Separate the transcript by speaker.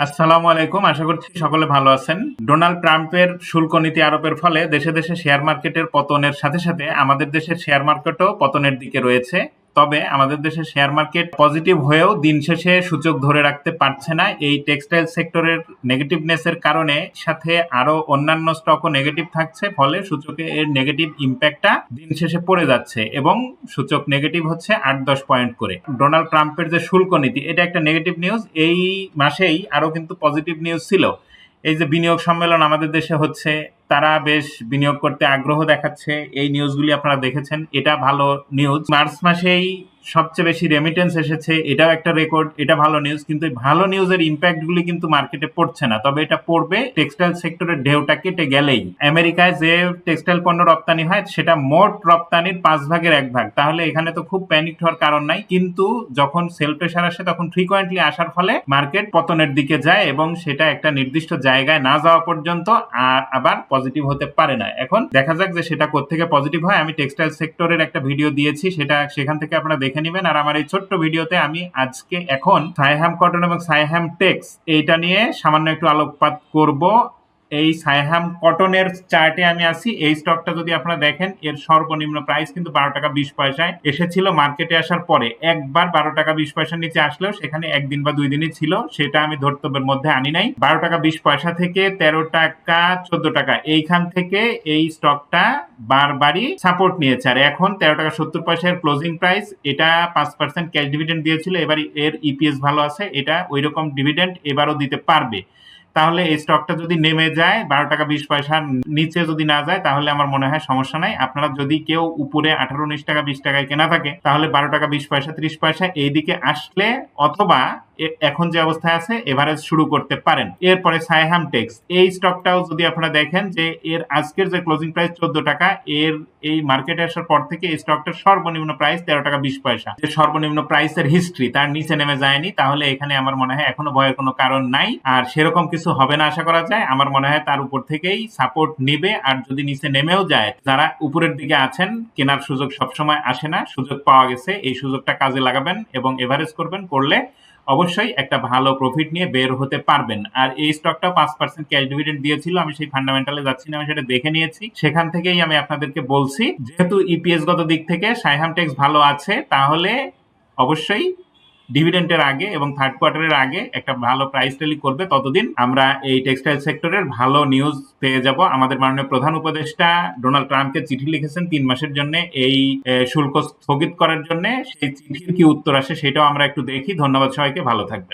Speaker 1: আসসালামু আলাইকুম, আশা করছি সকলে ভালো আছেন। ডোনাল্ড ট্রাম্পের শুল্ক নীতি আরোপের ফলে দেশে দেশে শেয়ার মার্কেটের পতনের সাথে সাথে আমাদের দেশের শেয়ার মার্কেটও পতনের দিকে রয়েছে। তবে আমাদের দেশের শেয়ার মার্কেট পজিটিভ হয়েও দিন শেষে সূচক ধরে রাখতে পারছে না। এই টেক্সটাইল সেক্টরের নেগেটিভনেসের কারণে সাথে আরও অন্যান্য স্টকও নেগেটিভ থাকছে, ফলে সূচকে এর নেগেটিভ ইম্প্যাক্টটা দিন শেষে পড়ে যাচ্ছে এবং সূচক নেগেটিভ হচ্ছে আট দশ পয়েন্ট করে। ডোনাল্ড ট্রাম্পের যে শুল্ক নীতি, এটা একটা নেগেটিভ নিউজ এই মাসেই আরও কিন্তু পজিটিভ নিউজ ছিল। এই যে বিনিয়োগ সম্মেলন আমাদের দেশে হচ্ছে তারা বেশ বিনিয়োগ করতে আগ্রহ দেখাচ্ছে। এই নিউজগুলি আপনারা দেখেছেন। এটা ভালো নিউজ মার্চ মাসেই সবচেয়ে বেশি রেমিটেন্স এসেছে। এটাও একটা রেকর্ড এটা ভালো নিউজ কিন্তু ভালো নিউজের ইম্প্যাক্টগুলি কিন্তু মার্কেটে পড়ছে না। তবে এটা পড়বে টেক্সটাইল সেক্টরের ঢেউটা কেটে গেলেই। আমেরিকায় যে টেক্সটাইল পণ্য রপ্তানি হয়, সেটা মোট রপ্তানির পাঁচ ভাগের এক ভাগ। তাহলে এখানে তো খুব প্যানিক হওয়ার কারণ নাই। কিন্তু যখন সেল প্রেশার আসে, তখন ফ্রিকোয়েন্টলি আসার ফলে মার্কেট পতনের দিকে যায় এবং সেটা একটা নির্দিষ্ট জায়গায় না যাওয়া পর্যন্ত আ- আবার পজিটিভ হতে পারে না। এখন দেখা যাক যে সেটা কোত্থেকে পজিটিভ হয়। আমি টেক্সটাইল সেক্টরের একটা ভিডিও দিয়েছি। সেটা সেখান থেকে আপনারা দেখে নেবেন। আর আমার এই ছোট্ট ভিডিওতে আমি আজকে এখন সাইহ্যাম কটন এবং সাইহাম টেক্স এইটা নিয়ে সামান্য একটু আলোকপাত করব। এই সাইহাম কটনের চার্টে আমি আছি। এই স্টকটা যদি আপনারা দেখেন, এর সর্বনিম্ন প্রাইস কিন্তু বারো টাকা বিশ পয়সায় এসেছিল মার্কেটে আসার পরে। একবার বারো টাকা বিশ পয়সার নিচে আসলেও সেখানে একদিন বা দুই দিনই ছিল, সেটা আমি ধর্তব্যের মধ্যে আনি নাই। বারো টাকা বিশ পয়সা থেকে তেরো টাকা চোদ্দ টাকা, এইখান থেকে এই স্টকটা বারবারই সাপোর্ট নিয়েছে। আর এখন তেরো টাকা সত্তর পয়সার ক্লোজিং প্রাইস এটা পাঁচ পার্সেন্ট ক্যাশ ডিভিডেন্ড দিয়েছিল, এবার এর ইপিএস ভালো আছে, এটা ওই রকম ডিভিডেন্ড এবারও দিতে পারবে। তাহলে এই স্টকটা যদি নেমে যায়, বারো টাকা বিশ পয়সার নিচে যদি না যায়, তাহলে আমার মনে হয় সমস্যা নাই। আপনারা যদি কেউ উপরে আঠারো, উনিশ টাকা, বিশ টাকায় কেনা থাকে, তাহলে বারো টাকা, বিশ পয়সা, ত্রিশ পয়সা এইদিকে আসলে অথবা এখন যে অবস্থায় আছে এভারেজ শুরু করতে পারেন। এরপরে সাইহাম টেক্স এই স্টকটাও যদি আপনারা দেখেন যে এর আজকের যে ক্লোজিং প্রাইস চোদ্দ টাকা, এর এই মার্কেটে আসার পর থেকে এই স্টকটার সর্বনিম্ন প্রাইস তেরো টাকা বিশ পয়সা। সর্বনিম্ন প্রাইসের হিস্ট্রি তার নিচে নেমে যায়নি, তাহলে এখানে আমার মনে হয় এখনও ভয়ের কোনো কারণ নাই। আর সেরকম কিছু হবে না আশা করা যায়। আমার মনে হয় তার উপর থেকেই সাপোর্ট নেবে। আর যদি নিচে নেমেও যায়, যারা উপরের দিকে আছেন, কেনার সুযোগ সবসময় আসে না। সুযোগ পাওয়া গেছে। এই সুযোগটা কাজে লাগাবেন এবং এভারেজ করবেন। করলে অবশ্যই একটা ভালো প্রফিট নিয়ে বের হতে পারবেন। আর এই স্টকটা পাঁচ পার্সেন্ট ক্যাশ ডিভিডেন্ড দিয়েছিল, আমি সেই ফান্ডামেন্টালে যাচ্ছি না, আমি সেটা দেখে নিয়েছি। সেখান থেকেই আমি আপনাদেরকে বলছি, যেহেতু ইপিএস গত দিক থেকে, সাইহাম টেক্স ভালো আছে, তাহলে অবশ্যই ডিভিডেন্টের আগে এবং থার্ড কোয়ার্টারের আগে একটা ভালো প্রাইস টেলি করবে। ততদিন আমরা এই টেক্সটাইল সেক্টরের ভালো নিউজ পেয়ে যাব। আমাদের মাননীয় প্রধান উপদেষ্টা ডোনাল্ড ট্রাম্পকে চিঠি লিখেছেন তিন মাসের জন্য এই শুল্ক স্থগিত করার জন্য। সেই চিঠির কি উত্তর আসে সেটাও আমরা একটু দেখি। ধন্যবাদ সবাইকে। ভালো থাকবেন।